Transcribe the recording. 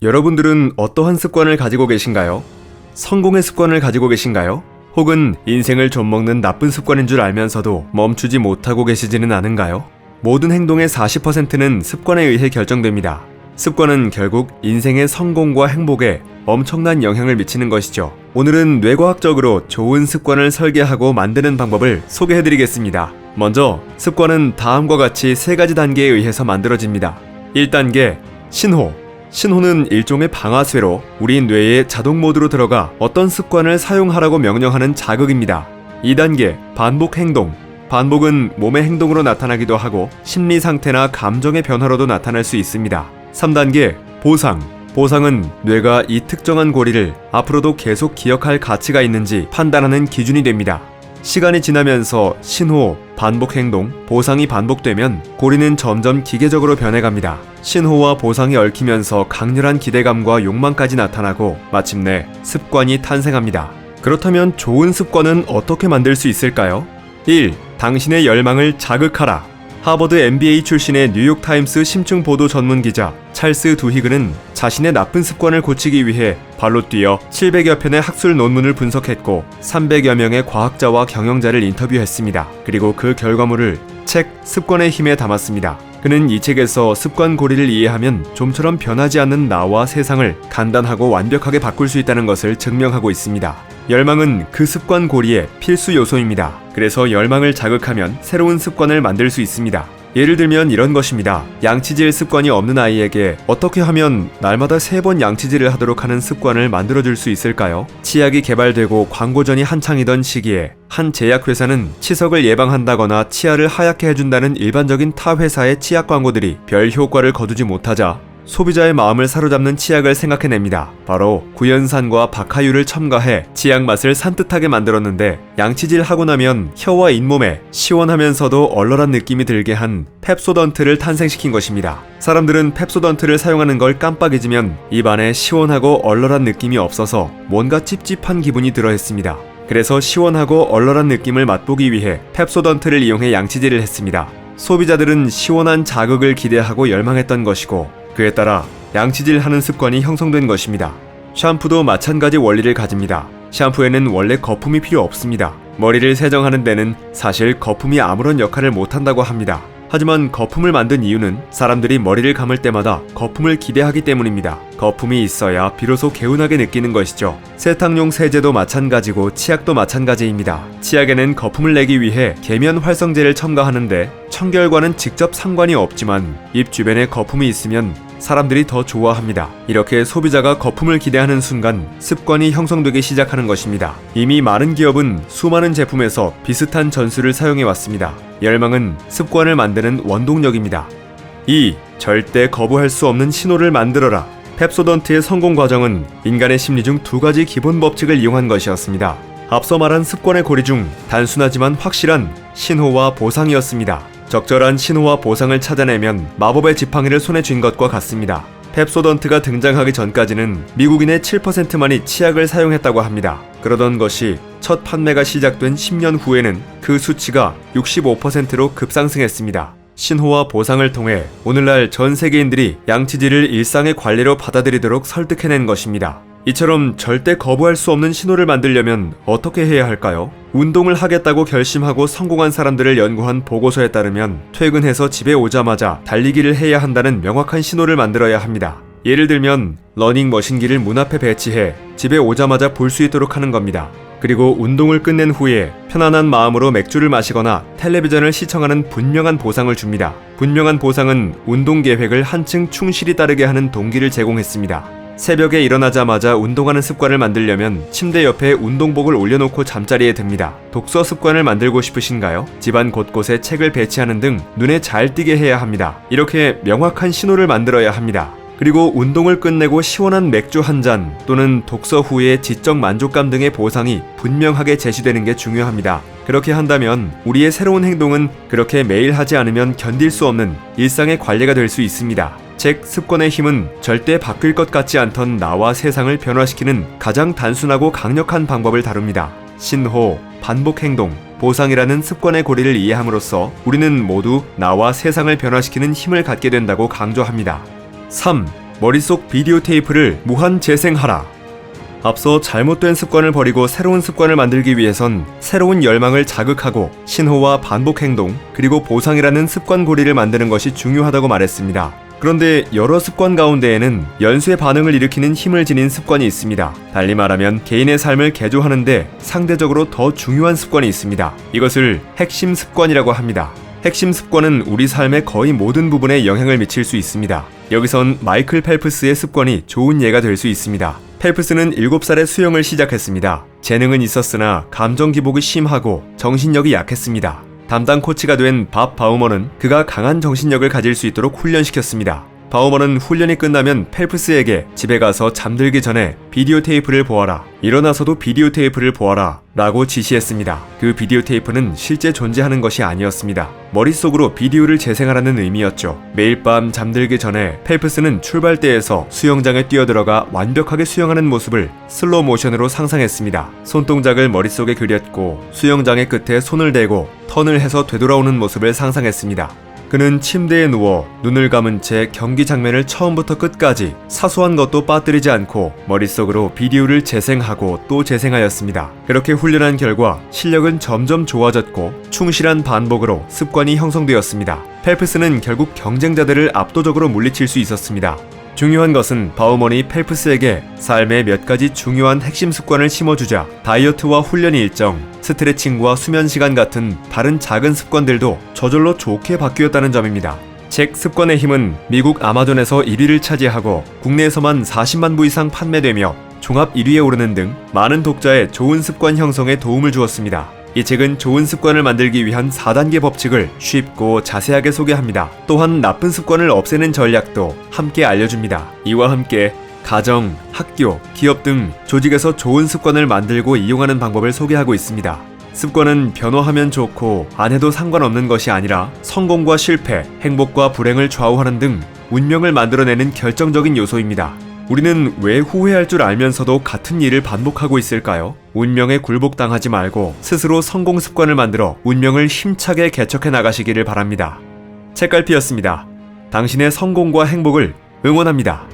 여러분들은 어떠한 습관을 가지고 계신가요? 성공의 습관을 가지고 계신가요? 혹은 인생을 좀먹는 나쁜 습관인 줄 알면서도 멈추지 못하고 계시지는 않은가요? 모든 행동의 40%는 습관에 의해 결정됩니다. 습관은 결국 인생의 성공과 행복에 엄청난 영향을 미치는 것이죠. 오늘은 뇌과학적으로 좋은 습관을 설계하고 만드는 방법을 소개해 드리겠습니다. 먼저, 습관은 다음과 같이 세 가지 단계에 의해서 만들어집니다. 1단계, 신호. 신호는 일종의 방아쇠로 우리 뇌의 자동 모드로 들어가 어떤 습관을 사용하라고 명령하는 자극입니다. 2단계, 반복 행동. 반복은 몸의 행동으로 나타나기도 하고 심리 상태나 감정의 변화로도 나타날 수 있습니다. 3단계, 보상. 보상은 뇌가 이 특정한 고리를 앞으로도 계속 기억할 가치가 있는지 판단하는 기준이 됩니다. 시간이 지나면서 신호, 반복 행동, 보상이 반복되면 고리는 점점 기계적으로 변해갑니다. 신호와 보상이 얽히면서 강렬한 기대감과 욕망까지 나타나고 마침내 습관이 탄생합니다. 그렇다면 좋은 습관은 어떻게 만들 수 있을까요? 1. 당신의 열망을 자극하라. 하버드 MBA 출신의 뉴욕타임스 심층 보도 전문 기자 찰스 두히그는 자신의 나쁜 습관을 고치기 위해 발로 뛰어 700여 편의 학술 논문을 분석했고 300여 명의 과학자와 경영자를 인터뷰했습니다. 그리고 그 결과물을 책 습관의 힘에 담았습니다. 그는 이 책에서 습관 고리를 이해하면 좀처럼 변하지 않는 나와 세상을 간단하고 완벽하게 바꿀 수 있다는 것을 증명하고 있습니다. 열망은 그 습관 고리의 필수 요소입니다. 그래서 열망을 자극하면 새로운 습관을 만들 수 있습니다. 예를 들면 이런 것입니다. 양치질 습관이 없는 아이에게 어떻게 하면 날마다 세 번 양치질을 하도록 하는 습관을 만들어줄 수 있을까요? 치약이 개발되고 광고전이 한창이던 시기에 한 제약회사는 치석을 예방한다거나 치아를 하얗게 해준다는 일반적인 타 회사의 치약 광고들이 별 효과를 거두지 못하자 소비자의 마음을 사로잡는 치약을 생각해냅니다. 바로 구연산과 박하유를 첨가해 치약 맛을 산뜻하게 만들었는데 양치질 하고 나면 혀와 잇몸에 시원하면서도 얼얼한 느낌이 들게 한 펩소던트를 탄생시킨 것입니다. 사람들은 펩소던트를 사용하는 걸 깜빡 잊으면 입안에 시원하고 얼얼한 느낌이 없어서 뭔가 찝찝한 기분이 들어 했습니다. 그래서 시원하고 얼얼한 느낌을 맛보기 위해 펩소던트를 이용해 양치질을 했습니다. 소비자들은 시원한 자극을 기대하고 열망했던 것이고 그에 따라 양치질 하는 습관이 형성된 것입니다. 샴푸도 마찬가지 원리를 가집니다. 샴푸에는 원래 거품이 필요 없습니다. 머리를 세정하는 데는 사실 거품이 아무런 역할을 못한다고 합니다. 하지만 거품을 만든 이유는 사람들이 머리를 감을 때마다 거품을 기대하기 때문입니다. 거품이 있어야 비로소 개운하게 느끼는 것이죠. 세탁용 세제도 마찬가지고 치약도 마찬가지입니다. 치약에는 거품을 내기 위해 계면 활성제를 첨가하는데 청결과는 직접 상관이 없지만 입 주변에 거품이 있으면 사람들이 더 좋아합니다. 이렇게 소비자가 거품을 기대하는 순간 습관이 형성되기 시작하는 것입니다. 이미 많은 기업은 수많은 제품에서 비슷한 전술을 사용해 왔습니다. 열망은 습관을 만드는 원동력입니다. 2. 절대 거부할 수 없는 신호를 만들어라. 펩소던트의 성공 과정은 인간의 심리 중 두 가지 기본 법칙을 이용한 것이었습니다. 앞서 말한 습관의 고리 중 단순하지만 확실한 신호와 보상이었습니다. 적절한 신호와 보상을 찾아내면 마법의 지팡이를 손에 쥔 것과 같습니다. 펩소던트가 등장하기 전까지는 미국인의 7%만이 치약을 사용했다고 합니다. 그러던 것이 첫 판매가 시작된 10년 후에는 그 수치가 65%로 급상승했습니다. 신호와 보상을 통해 오늘날 전 세계인들이 양치질을 일상의 관리로 받아들이도록 설득해낸 것입니다. 이처럼 절대 거부할 수 없는 신호를 만들려면 어떻게 해야 할까요? 운동을 하겠다고 결심하고 성공한 사람들을 연구한 보고서에 따르면 퇴근해서 집에 오자마자 달리기를 해야 한다는 명확한 신호를 만들어야 합니다. 예를 들면 러닝 머신기를 문 앞에 배치해 집에 오자마자 볼 수 있도록 하는 겁니다. 그리고 운동을 끝낸 후에 편안한 마음으로 맥주를 마시거나 텔레비전을 시청하는 분명한 보상을 줍니다. 분명한 보상은 운동 계획을 한층 충실히 따르게 하는 동기를 제공했습니다. 새벽에 일어나자마자 운동하는 습관을 만들려면 침대 옆에 운동복을 올려놓고 잠자리에 듭니다. 독서 습관을 만들고 싶으신가요? 집안 곳곳에 책을 배치하는 등 눈에 잘 띄게 해야 합니다. 이렇게 명확한 신호를 만들어야 합니다. 그리고 운동을 끝내고 시원한 맥주 한 잔 또는 독서 후의 지적 만족감 등의 보상이 분명하게 제시되는 게 중요합니다. 그렇게 한다면 우리의 새로운 행동은 그렇게 매일 하지 않으면 견딜 수 없는 일상의 관리가 될 수 있습니다. 책 습관의 힘은 절대 바뀔 것 같지 않던 나와 세상을 변화시키는 가장 단순하고 강력한 방법을 다룹니다. 신호, 반복 행동, 보상이라는 습관의 고리를 이해함으로써 우리는 모두 나와 세상을 변화시키는 힘을 갖게 된다고 강조합니다. 3. 머릿속 비디오 테이프를 무한 재생하라. 앞서 잘못된 습관을 버리고 새로운 습관을 만들기 위해선 새로운 열망을 자극하고 신호와 반복 행동, 그리고 보상이라는 습관 고리를 만드는 것이 중요하다고 말했습니다. 그런데 여러 습관 가운데에는 연쇄 반응을 일으키는 힘을 지닌 습관이 있습니다. 달리 말하면 개인의 삶을 개조하는데 상대적으로 더 중요한 습관이 있습니다. 이것을 핵심 습관이라고 합니다. 핵심 습관은 우리 삶의 거의 모든 부분에 영향을 미칠 수 있습니다. 여기선 마이클 펠프스의 습관이 좋은 예가 될 수 있습니다. 펠프스는 7살에 수영을 시작했습니다. 재능은 있었으나 감정 기복이 심하고 정신력이 약했습니다. 담당 코치가 된 밥 바우머는 그가 강한 정신력을 가질 수 있도록 훈련시켰습니다. 바우머는 훈련이 끝나면 펠프스에게 집에 가서 잠들기 전에 비디오 테이프를 보아라. 일어나서도 비디오 테이프를 보아라. 라고 지시했습니다. 그 비디오 테이프는 실제 존재하는 것이 아니었습니다. 머릿속으로 비디오를 재생하라는 의미였죠. 매일 밤 잠들기 전에 펠프스는 출발대에서 수영장에 뛰어들어가 완벽하게 수영하는 모습을 슬로우 모션으로 상상했습니다. 손동작을 머릿속에 그렸고 수영장의 끝에 손을 대고 턴을 해서 되돌아오는 모습을 상상했습니다. 그는 침대에 누워 눈을 감은 채 경기 장면을 처음부터 끝까지 사소한 것도 빠뜨리지 않고 머릿속으로 비디오를 재생하고 또 재생하였습니다. 그렇게 훈련한 결과 실력은 점점 좋아졌고 충실한 반복으로 습관이 형성되었습니다. 펠프스는 결국 경쟁자들을 압도적으로 물리칠 수 있었습니다. 중요한 것은 바우먼이 펠프스에게 삶의 몇 가지 중요한 핵심 습관을 심어주자 다이어트와 훈련 일정, 스트레칭과 수면 시간 같은 다른 작은 습관들도 저절로 좋게 바뀌었다는 점입니다. 책 습관의 힘은 미국 아마존에서 1위를 차지하고 국내에서만 40만 부 이상 판매되며 종합 1위에 오르는 등 많은 독자의 좋은 습관 형성에 도움을 주었습니다. 이 책은 좋은 습관을 만들기 위한 4단계 법칙을 쉽고 자세하게 소개합니다. 또한 나쁜 습관을 없애는 전략도 함께 알려줍니다. 이와 함께 가정, 학교, 기업 등 조직에서 좋은 습관을 만들고 이용하는 방법을 소개하고 있습니다. 습관은 변화하면 좋고 안 해도 상관없는 것이 아니라 성공과 실패, 행복과 불행을 좌우하는 등 운명을 만들어내는 결정적인 요소입니다. 우리는 왜 후회할 줄 알면서도 같은 일을 반복하고 있을까요? 운명에 굴복당하지 말고 스스로 성공 습관을 만들어 운명을 힘차게 개척해 나가시기를 바랍니다. 책갈피였습니다. 당신의 성공과 행복을 응원합니다.